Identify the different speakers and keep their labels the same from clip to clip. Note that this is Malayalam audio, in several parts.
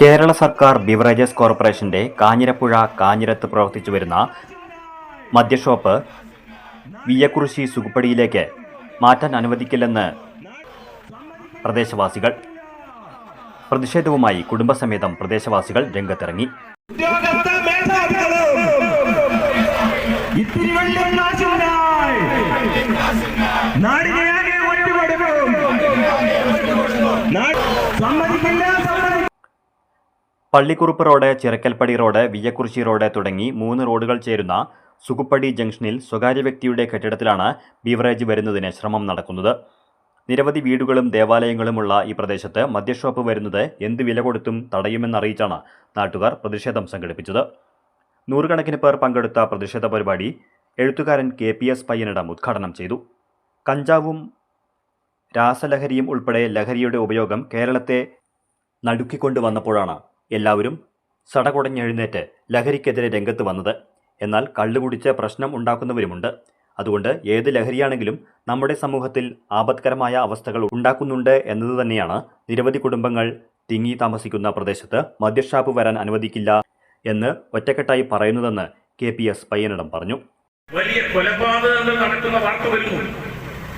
Speaker 1: കേരള സർക്കാർ ബിവറേജസ് കോർപ്പറേഷന്റെ കാഞ്ഞിരപ്പുഴ കാഞ്ഞിരത്ത് പ്രവർത്തിച്ചു വരുന്ന മദ്യഷോപ്പ് വിയക്കുറിശി സുഖപ്പടിയിലേക്ക് മാറ്റാൻ അനുവദിക്കില്ലെന്ന് പ്രദേശവാസികൾ. പ്രതിഷേധവുമായി കുടുംബസമേതം പ്രദേശവാസികൾ രംഗത്തിറങ്ങി. Pallikkuruppu road Chirakkalpadi road Viyakkurissi road തുടങ്ങി മൂന്ന് റോഡുകൾ ചേരുന്ന സുകുപ്പടി ജംഗ്ഷനിൽ സ്വകാര്യ വ്യക്തിയുടെ കെട്ടിടത്തിലാണ് ബീവറേജ് വരുന്നതിന് ശ്രമം നടക്കുന്നത്. നിരവധി വീടുകളും ദേവാലയങ്ങളുമുള്ള ഈ പ്രദേശത്ത് മദ്യഷോപ്പ് വരുന്നത് എന്ത് വില കൊടുത്തും തടയുമെന്നറിയിച്ചാണ് നാട്ടുകാർ പ്രതിഷേധം സംഘടിപ്പിച്ചത്. നൂറുകണക്കിന് പേർ പങ്കെടുത്ത പ്രതിഷേധ പരിപാടി എഴുത്തുകാരൻ കെ പി എസ് പയ്യനിടം ഉദ്ഘാടനം ചെയ്തു. കഞ്ചാവും രാസലഹരിയും ഉൾപ്പെടെ ലഹരിയുടെ ഉപയോഗം കേരളത്തെ നടുക്കിക്കൊണ്ട് വന്നപ്പോഴാണ് എല്ലാവരും സടകുടഞ്ഞെഴുന്നേറ്റ് ലഹരിക്കെതിരെ രംഗത്ത് വന്നത്. എന്നാൽ കള്ളുകുടിച്ച് പ്രശ്നം ഉണ്ടാക്കുന്നവരുമുണ്ട്. അതുകൊണ്ട് ഏത് ലഹരിയാണെങ്കിലും നമ്മുടെ സമൂഹത്തിൽ ആപത്കരമായ അവസ്ഥകൾ ഉണ്ടാക്കുന്നുണ്ട് എന്നത് തന്നെയാണ് നിരവധി കുടുംബങ്ങൾ തിങ്ങി താമസിക്കുന്ന പ്രദേശത്ത് മദ്യഷാപ്പ് വരാൻ അനുവദിക്കില്ല എന്ന് ഒറ്റക്കെട്ടായി പറയുന്നതെന്ന് കെ പി എസ് പയ്യനിടം പറഞ്ഞു.
Speaker 2: വലിയ കൊലപാതകങ്ങൾ നടക്കുന്ന വാർത്ത വരുന്നു.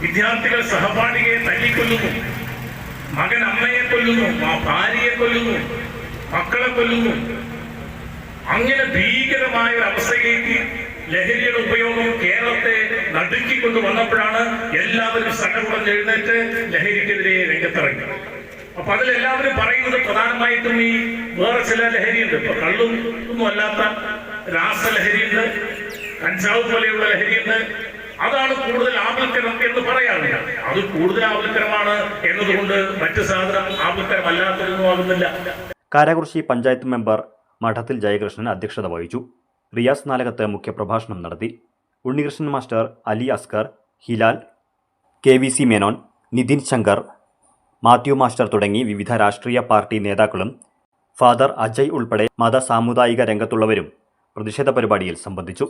Speaker 2: വിദ്യാർത്ഥികൾ സഹപാഠിയെ തല്ലിക്കൊല്ലുന്നു. മകൻ അമ്മയെ കൊല്ലുന്നു. ഭാര്യയെ കൊല്ലുന്നു. മക്കളെ കൊല്ലുന്നു. അങ്ങനെ ഭീകരമായ ഒരു അവസ്ഥയിലേക്ക് ലഹരിയുടെ ഉപയോഗം കേരളത്തെ നടുക്കിക്കൊണ്ട് വന്നപ്പോഴാണ് എല്ലാവരും സടകുടഞ്ഞ് എഴുന്നേറ്റ് ലഹരിക്കെതിരെ രംഗത്തിറങ്ങി. അപ്പൊ അതിലെല്ലാവരും പറയുന്നത് പ്രധാനമായിട്ടും ഈ വേറെ ചില ലഹരിയുണ്ട്. ഇപ്പൊ കള്ളും ഒന്നും അല്ലാത്ത രാസലഹരിയുണ്ട് കഞ്ചാവ് പോലെയുള്ള ലഹരിയുണ്ട്. അതാണ് കൂടുതൽ ആപൽക്കരം എന്ന് പറയാറില്ല അത് കൂടുതൽ ആപൽക്കരമാണ് എന്നതുകൊണ്ട് മറ്റു സാധനം ആപൽക്കരമല്ലാത്തതൊന്നും ആകുന്നില്ല.
Speaker 1: കാരാകുറിശി പഞ്ചായത്ത് മെമ്പർ മഠത്തിൽ ജയകൃഷ്ണൻ അധ്യക്ഷത വഹിച്ചു. റിയാസ് നാലകത്ത് മുഖ്യപ്രഭാഷണം നടത്തി. Unnikrishnan master Ali Askar Hilal K V C Menon Nithin Shankar Mathew master തുടങ്ങി വിവിധ രാഷ്ട്രീയ പാർട്ടി നേതാക്കളും ഫാദർ അജയ് ഉൾപ്പെടെ മത സാമുദായിക രംഗത്തുള്ളവരും പ്രതിഷേധ പരിപാടിയിൽ സംബന്ധിച്ചു.